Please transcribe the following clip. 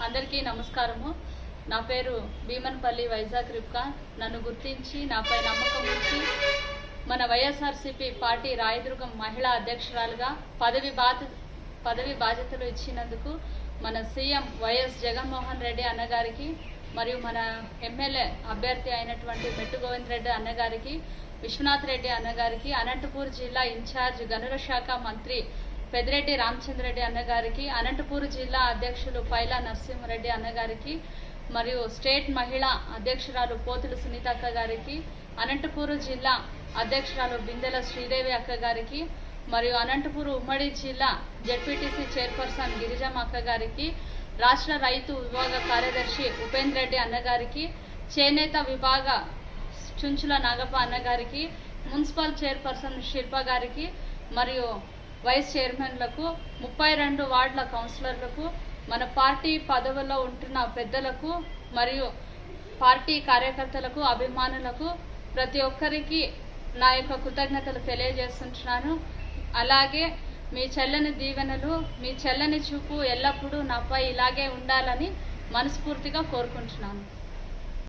అందరికీ నమస్కారము. నా పేరు భీమన్పల్లి వైజాగ్ రిప్కా నన్ను గుర్తించి నాపై నమ్మకం ఉంచి మన వైఎస్ఆర్సీపీ పార్టీ రాయదుర్గం మహిళా అధ్యక్షురాలుగా పదవి బాధ్య పదవి బాధ్యతలు ఇచ్చినందుకు మన సీఎం వైఎస్ జగన్మోహన్ రెడ్డి అన్నగారికి మరియు మన ఎమ్మెల్యే అభ్యర్థి అయినటువంటి మెట్టు గోవింద్ రెడ్డి అన్నగారికి విశ్వనాథ్ రెడ్డి అన్నగారికి అనంతపూర్ జిల్లా ఇన్ఛార్జ్ గనుల శాఖ మంత్రి పెద్దిరెడ్డి రామచంద్రెడ్డి అన్నగారికి అనంతపూర్ జిల్లా అధ్యక్షులు పైలా నరసింహారెడ్డి అన్నగారికి మరియు స్టేట్ మహిళా అధ్యక్షురాలు పోతులు సునీతక్క గారికి అనంతపూర్ జిల్లా అధ్యక్షురాలు బిందెల శ్రీదేవి అక్క గారికి మరియు అనంతపూర్ ఉమ్మడి జిల్లా జడ్పీటీసీ చైర్పర్సన్ గిరిజమ్మ అక్క గారికి రాష్ట్ర రైతు విభాగ కార్యదర్శి ఉపేంద్ర రెడ్డి అన్నగారికి చేనేత విభాగ చుంచుల నాగప్ప అన్నగారికి మున్సిపల్ చైర్పర్సన్ శిల్ప గారికి మరియు వైస్ చైర్మన్లకు ముప్పై రెండు వార్డుల కౌన్సిలర్లకు మన పార్టీ పదవుల్లో ఉంటున్న పెద్దలకు మరియు పార్టీ కార్యకర్తలకు అభిమానులకు ప్రతి ఒక్కరికి నా యొక్క కృతజ్ఞతలు తెలియజేస్తున్నాను. అలాగే మీ చెల్లని దీవెనలు మీ చెల్లని చూపు ఎల్లప్పుడూ నాపై ఇలాగే ఉండాలని మనస్ఫూర్తిగా కోరుకుంటున్నాను.